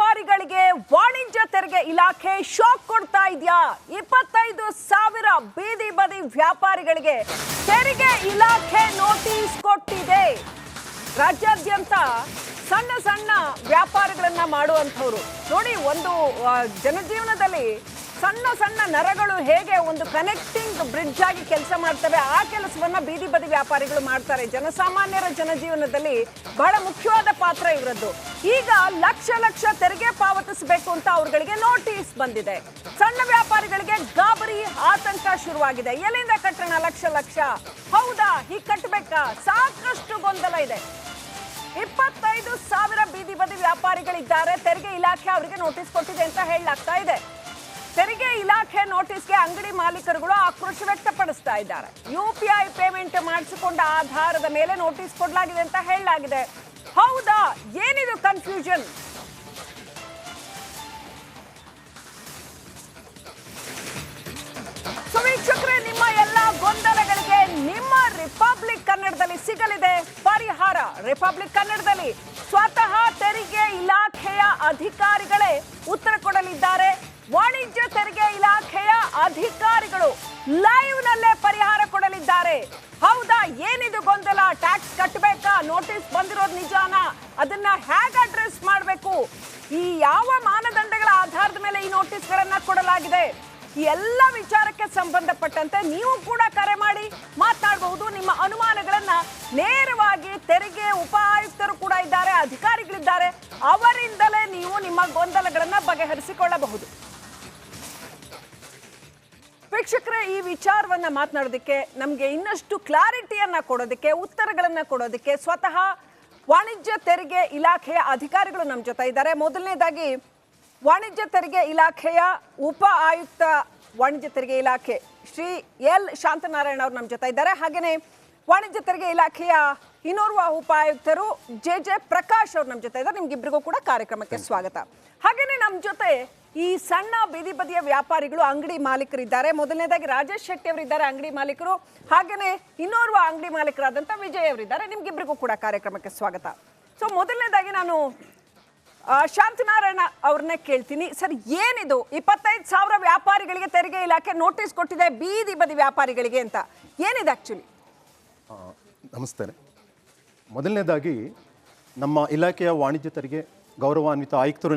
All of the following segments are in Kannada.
ವ್ಯಾಪಾರಿಗಳಿಗೆ ವಾಣಿಜ್ಯ ತೆರಿಗೆ ಇಲಾಖೆ ಶಾಕ್ ಕೊಡ್ತಾ ಇದೆಯಾ? ಇಪ್ಪತ್ತೈದು ಸಾವಿರ ಬೀದಿ ಬದಿ ವ್ಯಾಪಾರಿಗಳಿಗೆ ತೆರಿಗೆ ಇಲಾಖೆ ನೋಟಿಸ್ ಕೊಟ್ಟಿದೆ. ರಾಜ್ಯಾದ್ಯಂತ ಸಣ್ಣ ಸಣ್ಣ ವ್ಯಾಪಾರಗಳನ್ನ ಮಾಡುವಂಥವ್ರು. ನೋಡಿ, ಒಂದು ಜನಜೀವನದಲ್ಲಿ ಸಣ್ಣ ಸಣ್ಣ ನರಗಳು ಹೇಗೆ ಒಂದು ಕನೆಕ್ಟಿಂಗ್ ಬ್ರಿಡ್ಜ್ ಆಗಿ ಕೆಲಸ ಮಾಡ್ತವೆ, ಆ ಕೆಲಸವನ್ನ ಬೀದಿ ಬದಿ ವ್ಯಾಪಾರಿಗಳು ಮಾಡ್ತಾರೆ. ಜನಸಾಮಾನ್ಯರ ಜನಜೀವನದಲ್ಲಿ ಬಹಳ ಮುಖ್ಯವಾದ ಪಾತ್ರ ಇವರದ್ದು. ಈಗ ಲಕ್ಷ ಲಕ್ಷ ತೆರಿಗೆ ಪಾವತಿಸಬೇಕು ಅಂತ ಅವರುಗಳಿಗೆ ನೋಟಿಸ್ ಬಂದಿದೆ. ಸಣ್ಣ ವ್ಯಾಪಾರಿಗಳಿಗೆ ಗಾಬರಿ, ಆತಂಕ ಶುರುವಾಗಿದೆ. ಎಲ್ಲಿಂದ ಕಟ್ಟೋಣ ಲಕ್ಷ ಲಕ್ಷ? ಹೌದಾ? ಹೀಗೆ ಕಟ್ಟಬೇಕಾ ಸಾಕಷ್ಟು ಗೊಂದಲ ಇದೆ. ಇಪ್ಪತ್ತೈದು ಸಾವಿರ ಬೀದಿ ಬದಿ ವ್ಯಾಪಾರಿಗಳಿದ್ದಾರೆ. ತೆರಿಗೆ ಇಲಾಖೆ ಅವರಿಗೆ ನೋಟಿಸ್ ಕೊಟ್ಟಿದೆ ಅಂತ ಹೇಳಲಾಗ್ತಾ ಇದೆ. ತೆರಿಗೆ ಇಲಾಖೆ ನೋಟಿಸ್ಗೆ ಅಂಗಡಿ ಮಾಲೀಕರುಗಳು ಆಕ್ರೋಶ ವ್ಯಕ್ತಪಡಿಸ್ತಾ ಇದ್ದಾರೆ. ಯು ಪಿ ಐ ಪೇಮೆಂಟ್ ಮಾಡಿಸಿಕೊಂಡ ಆಧಾರದ ಮೇಲೆ ನೋಟಿಸ್ ಕೊಡಲಾಗಿದೆ ಅಂತ ಹೇಳಲಾಗಿದೆ. ಹೌದಾ? ಏನಿದು ಕನ್ಫ್ಯೂಷನ್ ಸುಮೀಕ್ಷಕರೇ ನಿಮ್ಮ ಎಲ್ಲ ಗೊಂದಲಗಳಿಗೆ ನಿಮ್ಮ ರಿಪಬ್ಲಿಕ್ ಕನ್ನಡದಲ್ಲಿ ಸಿಗಲಿದೆ. ಪರಿಹಾರ ರಿಪಬ್ಲಿಕ್ ಕನ್ನಡದಲ್ಲಿ. ಸ್ವತಃ ತೆರಿಗೆ ಇಲಾಖೆಯ ಅಧಿಕಾರಿಗಳೇ ಉತ್ತರ ಕೊಡಲಿದ್ದಾರೆ. ಇಲಾಖೆಯ ಅಧಿಕಾರಿಗಳು ಲೈವ್ ನಲ್ಲೇ ಪರಿಹಾರ ಕೊಡಲಿದ್ದಾರೆ. ಹೌದಾ? ಏನಿದು ಗೊಂದಲ? ಟ್ಯಾಕ್ಸ್ ಕಟ್ಟಬೇಕಾ ನೋಟಿಸ್ ಬಂದಿರೋದು ನಿಜಾನ? ಅದನ್ನ ಹೇಗೆ ಅಡ್ರೆಸ್ ಮಾಡಬೇಕು? ಈ ಯಾವ ಮಾನದಂಡಗಳ ಆಧಾರದ ಮೇಲೆ ಈ ನೋಟಿಸ್ಗಳನ್ನ ಕೊಡಲಾಗಿದೆ? ಈ ಎಲ್ಲ ವಿಚಾರಕ್ಕೆ ಸಂಬಂಧಪಟ್ಟಂತೆ ನೀವು ಕೂಡ ಕರೆ ಮಾಡಿ ಮಾತನಾಡಬಹುದು ನಿಮ್ಮ ಅನುಮಾನಗಳನ್ನ ನೇರವಾಗಿ ತೆರಿಗೆ ಉಪ ಆಯುಕ್ತರು ಕೂಡ ಇದ್ದಾರೆ, ಅಧಿಕಾರಿಗಳಿದ್ದಾರೆ. ಅವರಿಂದಲೇ ನೀವು ನಿಮ್ಮ ಗೊಂದಲಗಳನ್ನ ಬಗೆಹರಿಸಿಕೊಳ್ಳಬಹುದು. ವೀಕ್ಷಕರೇ ಈ ವಿಚಾರವನ್ನ ಮಾತನಾಡೋದಕ್ಕೆ, ನಮಗೆ ಇನ್ನಷ್ಟು ಕ್ಲಾರಿಟಿಯನ್ನ ಕೊಡೋದಕ್ಕೆ, ಉತ್ತರಗಳನ್ನ ಕೊಡೋದಕ್ಕೆ ಸ್ವತಃ ವಾಣಿಜ್ಯ ತೆರಿಗೆ ಇಲಾಖೆಯ ಅಧಿಕಾರಿಗಳು ನಮ್ಮ ಜೊತೆ ಇದ್ದಾರೆ. ಮೊದಲನೇದಾಗಿ, ವಾಣಿಜ್ಯ ತೆರಿಗೆ ಇಲಾಖೆಯ ಉಪ ಆಯುಕ್ತ ವಾಣಿಜ್ಯ ತೆರಿಗೆ ಇಲಾಖೆ ಶ್ರೀ ಎಲ್. ಶಾಂತನಾರಾಯಣ ಅವರು ನಮ್ಮ ಜೊತೆ ಇದ್ದಾರೆ. ಹಾಗೆಯೇ ವಾಣಿಜ್ಯ ತೆರಿಗೆ ಇಲಾಖೆಯ ಇನ್ನೋರ್ವ ಉಪಾಯುಕ್ತರು ಜೆ ಜೆ ಪ್ರಕಾಶ್ ಅವರು ನಮ್ಮ ಜೊತೆ ಇದ್ದಾರೆ. ನಿಮ್ಗಿಬ್ಬರಿಗೂ ಕೂಡ ಕಾರ್ಯಕ್ರಮಕ್ಕೆ ಸ್ವಾಗತ. ಹಾಗೇನೆ ನಮ್ಮ ಜೊತೆ ಈ ಸಣ್ಣ ಬೀದಿ ಬದಿಯ ವ್ಯಾಪಾರಿಗಳು ಅಂಗಡಿ ಮಾಲೀಕರಿದ್ದಾರೆ. ಮೊದಲನೇದಾಗಿ ರಾಜೇಶ್ ಶೆಟ್ಟಿ ಅವರಿದ್ದಾರೆ ಅಂಗಡಿ ಮಾಲೀಕರು. ಹಾಗೇನೆ ಇನ್ನೋರ್ವ ಅಂಗಡಿ ಮಾಲೀಕರಾದಂಥ ವಿಜಯ್ ಅವರಿದ್ದಾರೆ. ನಿಮ್ಗಿಬ್ಬರಿಗೂ ಕೂಡ ಕಾರ್ಯಕ್ರಮಕ್ಕೆ ಸ್ವಾಗತ. ಸೊ ಮೊದಲನೇದಾಗಿ ನಾನು ಶಾಂತಿನಾರಾಯಣ ಅವ್ರನ್ನೇ ಕೇಳ್ತೀನಿ. ಸರ್ ಏನಿದು? ಇಪ್ಪತ್ತೈದು ಸಾವಿರ ವ್ಯಾಪಾರಿಗಳಿಗೆ ತೆರಿಗೆ ಇಲಾಖೆ ನೋಟಿಸ್ ಕೊಟ್ಟಿದೆ ಬೀದಿ ಬದಿ ವ್ಯಾಪಾರಿಗಳಿಗೆ ಅಂತ. ಏನಿದೆ ಆಕ್ಚುಲಿ ನಮಸ್ತೆ. ಮೊದಲನೇದಾಗಿ ನಮ್ಮ ಇಲಾಖೆಯ ವಾಣಿಜ್ಯ ತೆರಿಗೆ ಗೌರವಾನ್ವಿತ ಆಯುಕ್ತರು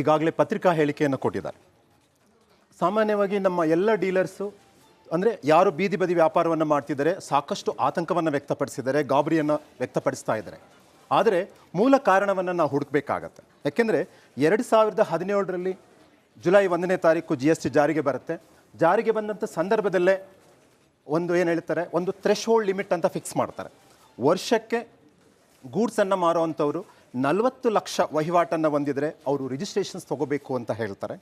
ಈಗಾಗಲೇ ಪತ್ರಿಕಾ ಹೇಳಿಕೆಯನ್ನು ಕೊಟ್ಟಿದ್ದಾರೆ. ಸಾಮಾನ್ಯವಾಗಿ ನಮ್ಮ ಎಲ್ಲ ಡೀಲರ್ಸು ಅಂದರೆ ಯಾರು ಬೀದಿ ಬದಿ ವ್ಯಾಪಾರವನ್ನು ಮಾಡ್ತಿದ್ದಾರೆ, ಸಾಕಷ್ಟು ಆತಂಕವನ್ನು ವ್ಯಕ್ತಪಡಿಸಿದ್ದಾರೆ, ಗಾಬರಿಯನ್ನು ವ್ಯಕ್ತಪಡಿಸ್ತಾ ಇದ್ದಾರೆ. ಆದರೆ ಮೂಲ ಕಾರಣವನ್ನು ನಾವು ಹುಡುಕಬೇಕಾಗತ್ತೆ. ಯಾಕೆಂದರೆ ಎರಡು ಸಾವಿರದ ಹದಿನೇಳರಲ್ಲಿ ಜುಲೈ ಒಂದನೇ ತಾರೀಕು ಜಿ ಎಸ್ ಟಿ ಜಾರಿಗೆ ಬರುತ್ತೆ. ಜಾರಿಗೆ ಬಂದಂಥ ಸಂದರ್ಭದಲ್ಲೇ ಒಂದು ಏನು ಹೇಳ್ತಾರೆ, ಒಂದು ಥ್ರೆಶ್ ಹೋಲ್ಡ್ ಲಿಮಿಟ್ ಅಂತ ಫಿಕ್ಸ್ ಮಾಡ್ತಾರೆ. ವರ್ಷಕ್ಕೆ ಗೂಡ್ಸನ್ನು ಮಾರುವಂಥವ್ರು ನಲವತ್ತು ಲಕ್ಷ ವಹಿವಾಟನ್ನು ಹೊಂದಿದರೆ ಅವರು ರಿಜಿಸ್ಟ್ರೇಷನ್ಸ್ ತೊಗೋಬೇಕು ಅಂತ ಹೇಳ್ತಾರೆ.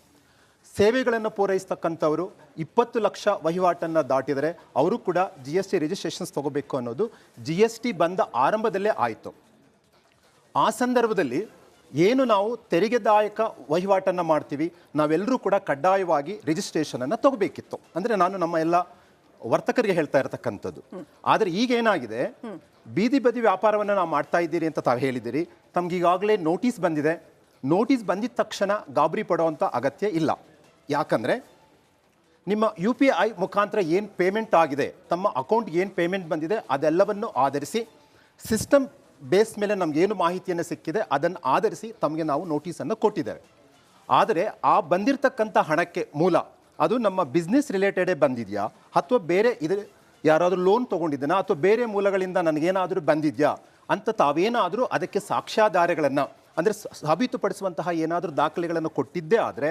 ಸೇವೆಗಳನ್ನು ಪೂರೈಸ್ತಕ್ಕಂಥವರು ಇಪ್ಪತ್ತು ಲಕ್ಷ ವಹಿವಾಟನ್ನು ದಾಟಿದರೆ ಅವರು ಕೂಡ ಜಿ ಎಸ್ ಟಿ ರಿಜಿಸ್ಟ್ರೇಷನ್ಸ್ ತೊಗೋಬೇಕು ಅನ್ನೋದು ಜಿ ಎಸ್ ಟಿ ಬಂದ ಆರಂಭದಲ್ಲೇ ಆಯಿತು. ಆ ಸಂದರ್ಭದಲ್ಲಿ ಏನು ನಾವು ತೆರಿಗೆದಾಯಕ ವಹಿವಾಟನ್ನು ಮಾಡ್ತೀವಿ ನಾವೆಲ್ಲರೂ ಕೂಡ ಕಡ್ಡಾಯವಾಗಿ ರಿಜಿಸ್ಟ್ರೇಷನನ್ನು ತಗೋಬೇಕಿತ್ತು. ಅಂದರೆ ನಾನು ನಮ್ಮ ಎಲ್ಲ ವರ್ತಕರಿಗೆ ಹೇಳ್ತಾ ಇರತಕ್ಕಂಥದ್ದು. ಆದರೆ ಈಗ ಏನಾಗಿದೆ ಬೀದಿ ಬದಿ ವ್ಯಾಪಾರವನ್ನು ನಾವು ಮಾಡ್ತಾ ಇದ್ದೀರಿ ಅಂತ ತಾವು ಹೇಳಿದ್ದೀರಿ. ತಮ್ಗೆ ಈಗಾಗಲೇ ನೋಟಿಸ್ ಬಂದಿದೆ. ನೋಟಿಸ್ ಬಂದಿದ ತಕ್ಷಣ ಗಾಬರಿ ಪಡುವಂಥ ಅಗತ್ಯ ಇಲ್ಲ. ಯಾಕಂದರೆ ನಿಮ್ಮ ಯು ಪಿ ಐ ಮುಖಾಂತರ ಏನು ಪೇಮೆಂಟ್ ಆಗಿದೆ, ತಮ್ಮ ಅಕೌಂಟ್ಗೆ ಏನು ಪೇಮೆಂಟ್ ಬಂದಿದೆ, ಅದೆಲ್ಲವನ್ನು ಆಧರಿಸಿ ಸಿಸ್ಟಮ್ ಬೇಸ್ ಮೇಲೆ ನಮಗೇನು ಮಾಹಿತಿಯನ್ನು ಸಿಕ್ಕಿದೆ, ಅದನ್ನು ಆಧರಿಸಿ ತಮಗೆ ನಾವು ನೋಟಿಸನ್ನು ಕೊಟ್ಟಿದ್ದೇವೆ. ಆದರೆ ಆ ಬಂದಿರತಕ್ಕಂಥ ಹಣಕ್ಕೆ ಮೂಲ ಅದು ನಮ್ಮ ಬಿಸ್ನೆಸ್ ರಿಲೇಟೆಡೇ ಬಂದಿದೆಯಾ, ಅಥವಾ ಬೇರೆ ಇದು ಯಾರಾದರೂ ಲೋನ್ ತೊಗೊಂಡಿದ್ದೀನಾ ಅಥವಾ ಬೇರೆ ಮೂಲಗಳಿಂದ ನನಗೇನಾದರೂ ಬಂದಿದೆಯಾ ಅಂತ ತಾವೇನಾದರೂ ಅದಕ್ಕೆ ಸಾಕ್ಷ್ಯಾಧಾರಗಳನ್ನು, ಅಂದರೆ ಸಾಬೀತುಪಡಿಸುವಂತಹ ಏನಾದರೂ ದಾಖಲೆಗಳನ್ನು ಕೊಟ್ಟಿದ್ದೇ ಆದರೆ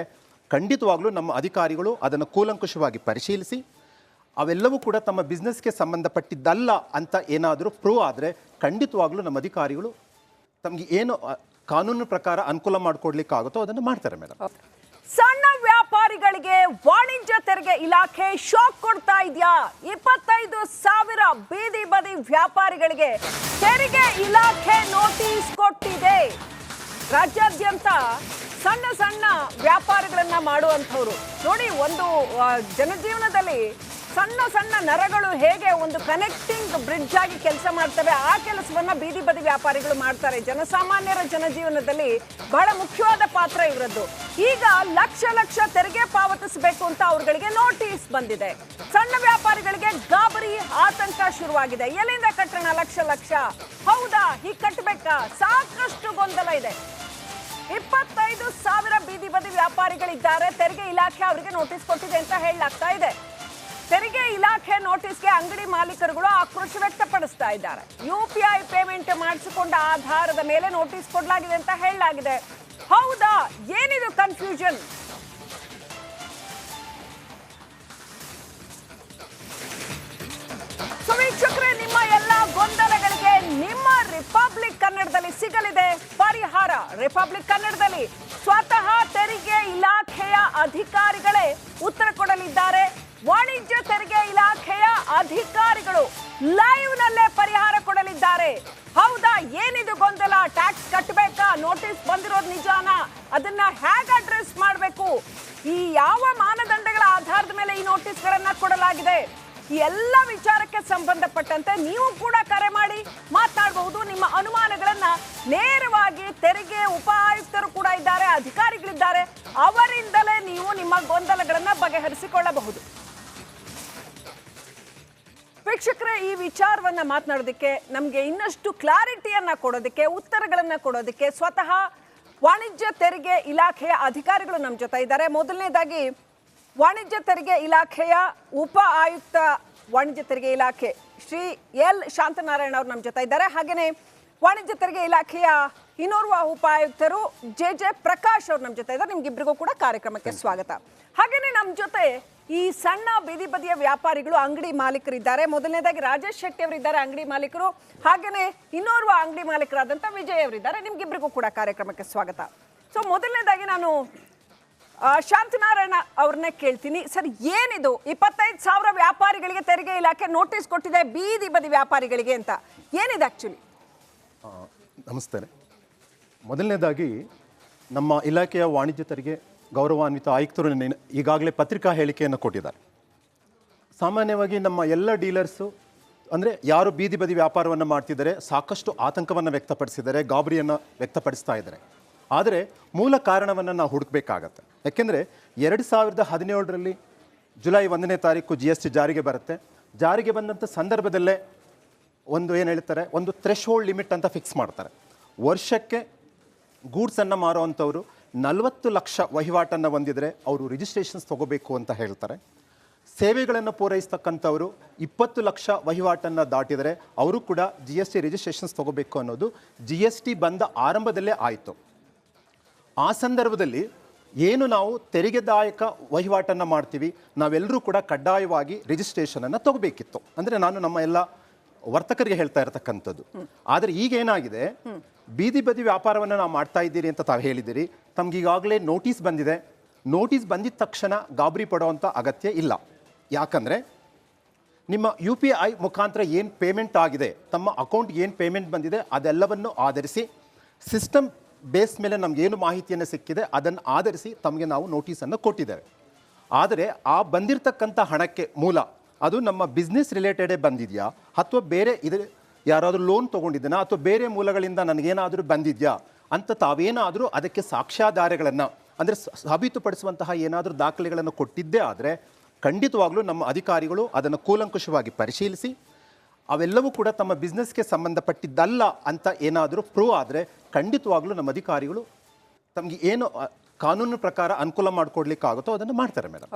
ಖಂಡಿತವಾಗಲೂ ನಮ್ಮ ಅಧಿಕಾರಿಗಳು ಅದನ್ನು ಕೂಲಂಕುಷವಾಗಿ ಪರಿಶೀಲಿಸಿ, ಅವೆಲ್ಲವೂ ಕೂಡ ತಮ್ಮ ಬಿಸ್ನೆಸ್ಗೆ ಸಂಬಂಧಪಟ್ಟಿದ್ದಲ್ಲ ಅಂತ ಏನಾದರೂ ಪ್ರೂವ್ ಆದರೆ ಖಂಡಿತವಾಗ್ಲೂ ನಮ್ಮ ಅಧಿಕಾರಿಗಳು ತಮಗೆ ಏನು ಕಾನೂನು ಪ್ರಕಾರ ಅನುಕೂಲ ಮಾಡಿಕೊಡ್ಲಿಕ್ಕಾಗುತ್ತೋ ಅದನ್ನು ಮಾಡ್ತಾರೆ ಮೇಡಮ್ ಸಣ್ಣ ವ್ಯಾಪಾರಿಗಳಿಗೆ ವಾಣಿಜ್ಯ ತೆರಿಗೆ ಇಲಾಖೆ ಶಾಕ್ ಕೊಡ್ತಾ ಇದೆಯಾ? ಇಪ್ಪತ್ತೈದು ಸಾವಿರ ಬೀದಿ ಬದಿ ವ್ಯಾಪಾರಿಗಳಿಗೆ ತೆರಿಗೆ ಇಲಾಖೆ ನೋಟಿಸ್ ಕೊಟ್ಟಿದೆ. ರಾಜ್ಯಾದ್ಯಂತ ಸಣ್ಣ ಸಣ್ಣ ವ್ಯಾಪಾರಗಳನ್ನ ಮಾಡುವಂಥವ್ರು. ನೋಡಿ, ಒಂದು ಜನಜೀವನದಲ್ಲಿ ಸಣ್ಣ ಸಣ್ಣ ನರಗಳು ಹೇಗೆ ಒಂದು ಕನೆಕ್ಟಿಂಗ್ ಬ್ರಿಡ್ಜ್ ಆಗಿ ಕೆಲಸ ಮಾಡ್ತವೆ, ಆ ಕೆಲಸವನ್ನ ಬೀದಿ ಬದಿ ವ್ಯಾಪಾರಿಗಳು ಮಾಡ್ತಾರೆ. ಜನಸಾಮಾನ್ಯರ ಜನಜೀವನದಲ್ಲಿ ಬಹಳ ಮುಖ್ಯವಾದ ಪಾತ್ರ ಇವರದ್ದು. ಈಗ ಲಕ್ಷ ಲಕ್ಷ ತೆರಿಗೆ ಪಾವತಿಸಬೇಕು ಅಂತ ಅವ್ರಗಳಿಗೆ ನೋಟಿಸ್ ಬಂದಿದೆ. ಸಣ್ಣ ವ್ಯಾಪಾರಿಗಳಿಗೆ ಗಾಬರಿ, ಆತಂಕ ಶುರುವಾಗಿದೆ. ಎಲ್ಲಿಂದ ಕಟ್ಟೋಣ ಲಕ್ಷ ಲಕ್ಷ? ಹೌದಾ? ಈ ಕಟ್ಟಬೇಕಾ ಸಾಕಷ್ಟು ಗೊಂದಲ ಇದೆ. ಇಪ್ಪತ್ತೈದು ಸಾವಿರ ಬೀದಿ ಬದಿ ವ್ಯಾಪಾರಿಗಳಿದ್ದಾರೆ. ತೆರಿಗೆ ಇಲಾಖೆ ಅವರಿಗೆ ನೋಟಿಸ್ ಕೊಟ್ಟಿದೆ ಅಂತ ಹೇಳಲಾಗ್ತಾ ಇದೆ. ತೆರಿಗೆ ಇಲಾಖೆ ನೋಟಿಸ್ಗೆ ಅಂಗಡಿ ಮಾಲೀಕರುಗಳು ಆಕ್ರೋಶ ವ್ಯಕ್ತಪಡಿಸ್ತಾ ಇದ್ದಾರೆ. ಯು ಪಿ ಐ ಪೇಮೆಂಟ್ ಮಾಡಿಸಿಕೊಂಡ ಆಧಾರದ ಮೇಲೆ ನೋಟಿಸ್ ಕೊಡಲಾಗಿದೆ ಅಂತ ಹೇಳಲಾಗಿದೆ. ಹೌದಾ? ಏನಿದು ಕನ್ಫ್ಯೂಷನ್ ವೀಕ್ಷಕರೇ ನಿಮ್ಮ ಎಲ್ಲ ಗೊಂದಲಗಳಿಗೆ ನಿಮ್ಮ ರಿಪಬ್ಲಿಕ್ ಕನ್ನಡದಲ್ಲಿ ಸಿಗಲಿದೆ. ಪರಿಹಾರ ರಿಪಬ್ಲಿಕ್ ಕನ್ನಡದಲ್ಲಿ. ಸ್ವತಃ ತೆರಿಗೆ ಇಲಾಖೆಯ ಅಧಿಕಾರಿಗಳೇ ಉತ್ತರ ಕೊಡಲಿದ್ದಾರೆ. ವಾಣಿಜ್ಯ ತೆರಿಗೆ ಇಲಾಖೆಯ ಅಧಿಕಾರಿಗಳು ಲೈವ್ ನಲ್ಲೇ ಪರಿಹಾರ ಕೊಡಲಿದ್ದಾರೆ. ಹೌದಾ? ಏನಿದು ಗೊಂದಲ? ಟ್ಯಾಕ್ಸ್ ಕಟ್ಟಬೇಕಾ ನೋಟಿಸ್ ಬಂದಿರೋದು ನಿಜಾನ? ಅದನ್ನ ಹೇಗೆ ಅಡ್ರೆಸ್ ಮಾಡಬೇಕು? ಈ ಯಾವ ಮಾನದಂಡಗಳ ಆಧಾರದ ಮೇಲೆ ಈ ನೋಟಿಸ್ಗಳನ್ನ ಕೊಡಲಾಗಿದೆ? ಈ ಎಲ್ಲ ವಿಚಾರಕ್ಕೆ ಸಂಬಂಧಪಟ್ಟಂತೆ ನೀವು ಕೂಡ ಕರೆ ಮಾಡಿ ಮಾತನಾಡಬಹುದು ನಿಮ್ಮ ಅನುಮಾನಗಳನ್ನ ನೇರವಾಗಿ ತೆರಿಗೆ ಉಪ ಆಯುಕ್ತರು ಕೂಡ ಇದ್ದಾರೆ, ಅಧಿಕಾರಿಗಳಿದ್ದಾರೆ. ಅವರಿಂದಲೇ ನೀವು ನಿಮ್ಮ ಗೊಂದಲಗಳನ್ನ ಬಗೆಹರಿಸಿಕೊಳ್ಳಬಹುದು. ವೀಕ್ಷಕರೇ ಈ ವಿಚಾರವನ್ನ ಮಾತನಾಡೋದಕ್ಕೆ ನಮಗೆ ಇನ್ನಷ್ಟು ಕ್ಲಾರಿಟಿಯನ್ನ ಕೊಡೋದಕ್ಕೆ ಉತ್ತರಗಳನ್ನ ಕೊಡೋದಕ್ಕೆ ಸ್ವತಃ ವಾಣಿಜ್ಯ ತೆರಿಗೆ ಇಲಾಖೆಯ ಅಧಿಕಾರಿಗಳು ನಮ್ಮ ಜೊತೆ ಇದ್ದಾರೆ. ಮೊದಲನೇದಾಗಿ ವಾಣಿಜ್ಯ ತೆರಿಗೆ ಇಲಾಖೆಯ ಉಪ ಆಯುಕ್ತ ವಾಣಿಜ್ಯ ತೆರಿಗೆ ಇಲಾಖೆ ಶ್ರೀ ಎಲ್. ಶಾಂತನಾರಾಯಣ ಅವರು ನಮ್ಮ ಜೊತೆ ಇದ್ದಾರೆ. ಹಾಗೆಯೇ ವಾಣಿಜ್ಯ ತೆರಿಗೆ ಇಲಾಖೆಯ ಇನ್ನೋರ್ವ ಉಪ ಆಯುಕ್ತರು ಜೆ ಜೆ ಪ್ರಕಾಶ್ ಅವರು ನಮ್ಮ ಜೊತೆ ಇದ್ದಾರೆ. ನಿಮ್ಗಿಬ್ಬರಿಗೂ ಕೂಡ ಕಾರ್ಯಕ್ರಮಕ್ಕೆ ಸ್ವಾಗತ. ಹಾಗೆಯೇ ನಮ್ಮ ಜೊತೆ ಈ ಸಣ್ಣ ಬೀದಿ ಬದಿಯ ವ್ಯಾಪಾರಿಗಳು ಅಂಗಡಿ ಮಾಲೀಕರಿದ್ದಾರೆ. ಮೊದಲನೇದಾಗಿ ರಾಜೇಶ್ ಶೆಟ್ಟಿ ಅವರಿದ್ದಾರೆ ಅಂಗಡಿ ಮಾಲೀಕರು. ಹಾಗೇನೆ ಇನ್ನೋರ್ವ ಅಂಗಡಿ ಮಾಲೀಕರಾದಂಥ ವಿಜಯ್ ಅವರಿದ್ದಾರೆ. ನಿಮ್ಗಿಬ್ಬರಿಗೂ ಕೂಡ ಕಾರ್ಯಕ್ರಮಕ್ಕೆ ಸ್ವಾಗತ. ಸೊ ಮೊದಲನೇದಾಗಿ ನಾನು ಶಾಂತನಾರಾಯಣ ಅವ್ರನ್ನೇ ಕೇಳ್ತೀನಿ. ಸರ್ ಏನಿದು? ಇಪ್ಪತ್ತೈದು ಸಾವಿರ ವ್ಯಾಪಾರಿಗಳಿಗೆ ತೆರಿಗೆ ಇಲಾಖೆ ನೋಟಿಸ್ ಕೊಟ್ಟಿದೆ ಬೀದಿ ಬದಿ ವ್ಯಾಪಾರಿಗಳಿಗೆ ಅಂತ. ಏನಿದೆ ಆಕ್ಚುಲಿ ಆ, ನಮಸ್ತೆ. ಮೊದಲನೇದಾಗಿ ನಮ್ಮ ಇಲಾಖೆಯ ವಾಣಿಜ್ಯ ತೆರಿಗೆ ಗೌರವಾನ್ವಿತ ಆಯುಕ್ತರು ಈಗಾಗಲೇ ಪತ್ರಿಕಾ ಹೇಳಿಕೆಯನ್ನು ಕೊಟ್ಟಿದ್ದಾರೆ. ಸಾಮಾನ್ಯವಾಗಿ ನಮ್ಮ ಎಲ್ಲ ಡೀಲರ್ಸು, ಅಂದರೆ ಯಾರು ಬೀದಿ ಬದಿ ವ್ಯಾಪಾರವನ್ನು ಮಾಡ್ತಿದ್ದಾರೆ, ಸಾಕಷ್ಟು ಆತಂಕವನ್ನು ವ್ಯಕ್ತಪಡಿಸಿದ್ದಾರೆ, ಗಾಬರಿಯನ್ನು ವ್ಯಕ್ತಪಡಿಸ್ತಾ ಇದ್ದಾರೆ. ಆದರೆ ಮೂಲ ಕಾರಣವನ್ನು ನಾವು ಹುಡುಕಬೇಕಾಗತ್ತೆ. ಯಾಕೆಂದರೆ ಎರಡು ಸಾವಿರದ ಹದಿನೇಳರಲ್ಲಿ ಜುಲೈ ಒಂದನೇ ತಾರೀಕು ಜಿ ಎಸ್ ಟಿ ಜಾರಿಗೆ ಬರುತ್ತೆ. ಜಾರಿಗೆ ಬಂದಂಥ ಸಂದರ್ಭದಲ್ಲೇ ಒಂದು ಏನು ಹೇಳ್ತಾರೆ, ಒಂದು ಥ್ರೆಶ್ ಹೋಲ್ಡ್ ಲಿಮಿಟ್ ಅಂತ ಫಿಕ್ಸ್ ಮಾಡ್ತಾರೆ. ವರ್ಷಕ್ಕೆ ಗೂಡ್ಸನ್ನು ಮಾರುವಂಥವ್ರು ನಲವತ್ತು ಲಕ್ಷ ವಹಿವಾಟನ್ನು ಹೊಂದಿದರೆ ಅವರು ರಿಜಿಸ್ಟ್ರೇಷನ್ಸ್ ತಗೋಬೇಕು ಅಂತ ಹೇಳ್ತಾರೆ. ಸೇವೆಗಳನ್ನು ಪೂರೈಸ್ತಕ್ಕಂಥವರು ಇಪ್ಪತ್ತು ಲಕ್ಷ ವಹಿವಾಟನ್ನು ದಾಟಿದರೆ ಅವರು ಕೂಡ ಜಿ ಎಸ್ ಟಿ ರಿಜಿಸ್ಟ್ರೇಷನ್ಸ್ ತಗೋಬೇಕು ಅನ್ನೋದು ಜಿ ಎಸ್ ಟಿ ಬಂದ ಆರಂಭದಲ್ಲೇ ಆಯಿತು. ಆ ಸಂದರ್ಭದಲ್ಲಿ ಏನು ನಾವು ತೆರಿಗೆದಾಯಕ ವಹಿವಾಟನ್ನು ಮಾಡ್ತೀವಿ, ನಾವೆಲ್ಲರೂ ಕೂಡ ಕಡ್ಡಾಯವಾಗಿ ರಿಜಿಸ್ಟ್ರೇಷನನ್ನು ತಗೋಬೇಕಿತ್ತು. ಅಂದರೆ ನಾನು ನಮ್ಮ ಎಲ್ಲ ವರ್ತಕರಿಗೆ ಹೇಳ್ತಾ ಇರತಕ್ಕಂಥದ್ದು. ಆದರೆ ಈಗ ಏನಾಗಿದೆ ಬೀದಿ ಬದಿ ವ್ಯಾಪಾರವನ್ನು ನಾವು ಮಾಡ್ತಾ ಇದ್ದೀರಿ ಅಂತ ತಾವು ಹೇಳಿದ್ದೀರಿ. ತಮ್ಗೆ ಈಗಾಗಲೇ ನೋಟಿಸ್ ಬಂದಿದೆ. ನೋಟಿಸ್ ಬಂದಿದ ತಕ್ಷಣ ಗಾಬರಿ ಪಡೋವಂಥ ಅಗತ್ಯ ಇಲ್ಲ. ಯಾಕಂದರೆ ನಿಮ್ಮ ಯು ಪಿ ಐ ಮುಖಾಂತರ ಏನು ಪೇಮೆಂಟ್ ಆಗಿದೆ, ತಮ್ಮ ಅಕೌಂಟ್ಗೆ ಏನು ಪೇಮೆಂಟ್ ಬಂದಿದೆ, ಅದೆಲ್ಲವನ್ನು ಆಧರಿಸಿ, ಸಿಸ್ಟಮ್ ಬೇಸ್ ಮೇಲೆ ನಮ್ಗೆ ಏನು ಮಾಹಿತಿಯನ್ನು ಸಿಕ್ಕಿದೆ, ಅದನ್ನು ಆಧರಿಸಿ ತಮಗೆ ನಾವು ನೋಟಿಸನ್ನು ಕೊಟ್ಟಿದ್ದೇವೆ. ಆದರೆ ಆ ಬಂದಿರತಕ್ಕಂಥ ಹಣಕ್ಕೆ ಮೂಲ ಅದು ನಮ್ಮ ಬಿಸ್ನೆಸ್ ರಿಲೇಟೆಡೇ ಬಂದಿದೆಯಾ? ಅಥವಾ ಬೇರೆ ಇದು ಯಾರಾದರೂ ಲೋನ್ ತೊಗೊಂಡಿದ್ದೀನಾ? ಅಥವಾ ಬೇರೆ ಮೂಲಗಳಿಂದ ನನಗೇನಾದರೂ ಬಂದಿದೆಯಾ? ಅಂತ ತಾವೇನಾದರೂ ಅದಕ್ಕೆ ಸಾಕ್ಷ್ಯಾಧಾರಗಳನ್ನು, ಅಂದರೆ ಸಾಬೀತುಪಡಿಸುವಂತಹ ಏನಾದರೂ ದಾಖಲೆಗಳನ್ನು ಕೊಟ್ಟಿದ್ದೇ ಆದರೆ ಖಂಡಿತವಾಗ್ಲೂ ನಮ್ಮ ಅಧಿಕಾರಿಗಳು ಅದನ್ನು ಕೂಲಂಕುಷವಾಗಿ ಪರಿಶೀಲಿಸಿ, ಅವೆಲ್ಲವೂ ಕೂಡ ತಮ್ಮ ಬಿಸ್ನೆಸ್ಗೆ ಸಂಬಂಧಪಟ್ಟಿದ್ದಲ್ಲ ಅಂತ ಏನಾದರೂ ಪ್ರೂವ್ ಆದರೆ ಖಂಡಿತವಾಗ್ಲೂ ನಮ್ಮ ಅಧಿಕಾರಿಗಳು ತಮಗೆ ಏನು ಕಾನೂನು ಪ್ರಕಾರ ಅನುಕೂಲ ಮಾಡಿಕೊಡ್ಲಿಕ್ಕಾಗುತ್ತೋ ಅದನ್ನು ಮಾಡ್ತಾರೆ ಮೇಡಮ್